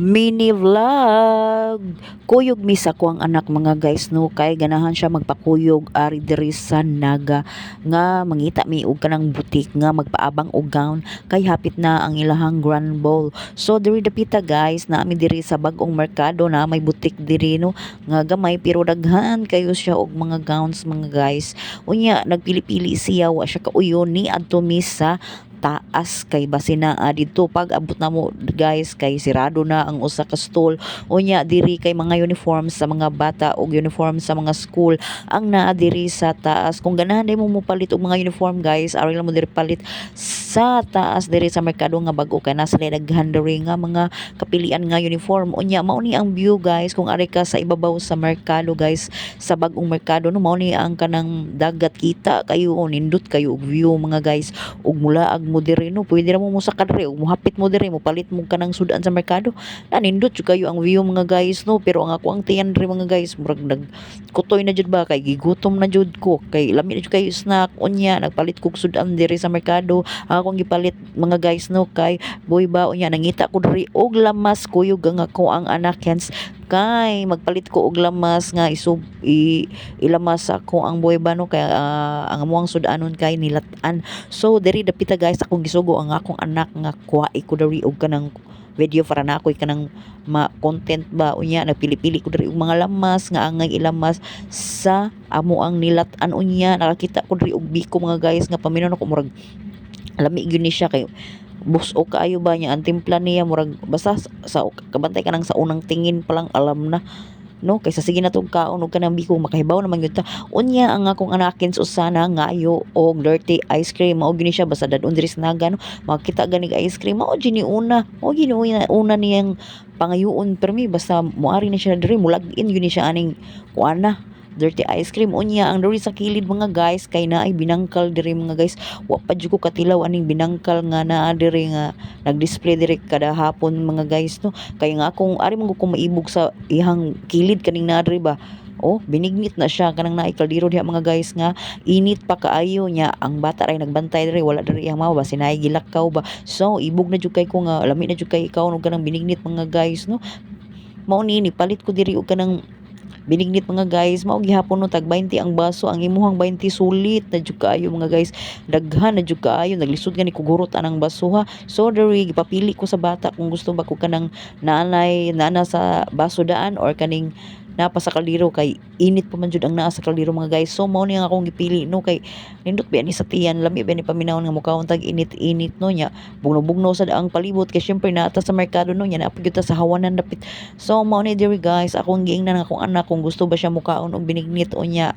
mini vlog. Kuyog misa ko ang anak mga guys no kay ganahan siya magpakuyog ari diri sa Naga nga mangita mi og kanang butik nga magpaabang og gown kay hapit na ang ilahang grand ball. So diri dapita guys na mi diri sa bag-ong merkado na may butik diri no nga gamay pero daghan kayo siya og mga gowns mga guys. Unya nagpili-pili siya wa siya kauyon ni adto mi sa taas kay basina ah, dito pag abot na mo guys kay sirado na ang usa ka stall. Unya diri kay mga uniform sa mga bata og uniform sa mga school. Ang naa diri sa taas. Kung ganahan day mo mopalit og mga uniform guys ari lang mo diri palit sa taas diri sa merkado nga bag-o kay nasa daghan diri nga mga kapilian nga uniform. Unya mao ni ang view guys kung ari ka sa ibabaw sa merkado guys sa bag-ong merkado no mao ni ang kanang dagat kita kayo nindot kayo og view mga guys. Ug mula ag mo diri no? Pwede ra mo mo sa kadre ug mohapit mo diri mo palit mo kanang sudan sa merkado. Nanindot jud kayo ang view mga guys no? Pero ang ako ang tiyan diri mga guys murag nag kutoy na jud ba? Kay gigutom na jud ko. Kay lami na jud kayo snack unya nagpalit kog sudan diri sa merkado. Akong gipalit mga guys no? Kay boy ba unya nangita ko diri og lamas kuyog ang ako ang anak hence kay magpalit ko og lamas nga isub i, ilamas ako ang boy ba no? Kay ah, ang amuang sudanon kay nilatan. So diri dapita guys akong gisugo ang akong anak nga kuwai ko diri og kanang video para na ako'y kanang ma content ba. Unya nagpili-pili ko diri og mga lamas nga angay ilamas sa amo ang nilatan. Unya nakakita ko diri og biko mga guys nga paminon ako murag lami gyud ni siya kay bus o kaayo ba niya ang timpla niya murag basta sa, kabantay ka nang sa unang tingin pa lang alam na. No kaysa sige na tong kaon og kanang biko makahibaw naman gyud ta. Unya ang akong anakin sa usana ngayo og dirty ice cream mao gini siya basta dadon diri sa naga no makita gani ice cream mao gini una. Mao gini una, una niyang pangayoon permi basta moari na siya diri mulag-in gini siya aning kuana dirty ice cream. Unya ang diri sa kilid mga guys kay naay binangkal diri mga guys. Wa pa jud ko katilaw aning binangkal nga naa diri nga nag-display diri kada hapon mga guys no? Kay nga akong ari man ko maibog sa ihang kilid kaning naa diri ba Oh, binignit na siya kanang naay kaldero diha mga guys nga init pa kaayo niya. Ang bata ray nagbantay diri wala diri ang mama sinay gilakaw ba. So ibog na jud kay ko nga lami na jud kay ikaw no? Kanang binignit mga guys no? Mao ni palit ko diri og kanang binignit mga guys mao gihapon no tag 20 ang baso ang imuhang 20 sulit. Na jud kaayo mga guys daghan na jud kaayo. Naglisod gani ko gurot anang baso ha. So diri gipapili ko sa bata kung gusto ba ko kanang nanay nana sa baso daan or kaning napa sa kaldero kay init pa man jud ang naa sa kaldero mga guys. So mao ni ang akong gipili no? Kay nindot ba ni sa tiyan? Lami ba ni paminawon nga mukaon tag init-init no? Nya bugno-bugno sa daang palibot. Kay syempre naata sa merkado no? Nya naapag sa hawanan dapit. So mao ni diri guys. Akong giingnan akong anak kung gusto ba siya mukaon og binignit o nya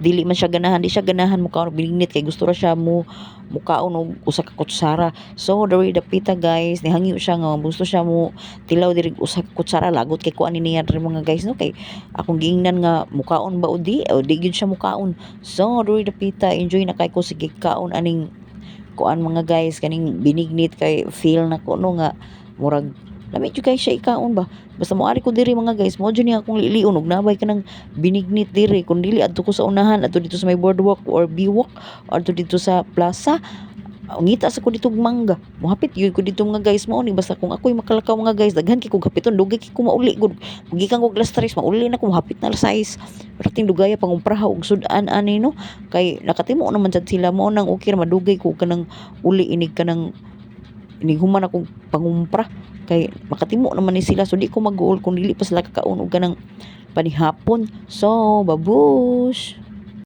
dili man siya ganahan di siya ganahan. Mukaon og binignit kay gusto ra siya mo mukaon og usa ka kutsara. So diri dapita guys nihangyo siya nga gusto siya mo tilaw diri usa ka kutsara. Lagot kay kuan niya diri mga guys no? Kay akong giingnan nga mukaon ba o di? O di gyud siya mukaon. So diri dapita enjoy na kay ko. Sige kaon aning kuan mga guys kaning binignit kay feel na ko no? Nga murag lami jud kay siya ikaon ba? Basta moari ko diri mga guys. Mo jud ni akong liliun og nabay ka ng binignit diri. Kun dili adto ko sa unahan. Adto dito sa may boardwalk or biwalk. Adto dito sa plaza. Ngita sa ko dito mangga. Mohapit yun ko dito mga guys. Mo ni basta kung ako'y makalakaw mga guys daghan kay ko gapiton. Dugay kay ko mauli gud. Gikan ko glass tres mauli na ko mohapit na alas 6 rating dugaya pangumpraha og sudan ani no? Kay nakatimo naman sad sila. Mo nang ra madugay ko kanang uli inig kanang inig human akong pangumpra. Kay makatimo naman ni sila. So di ko mag-uol kung dili pa sila kakaon og kanang panihapon. So babush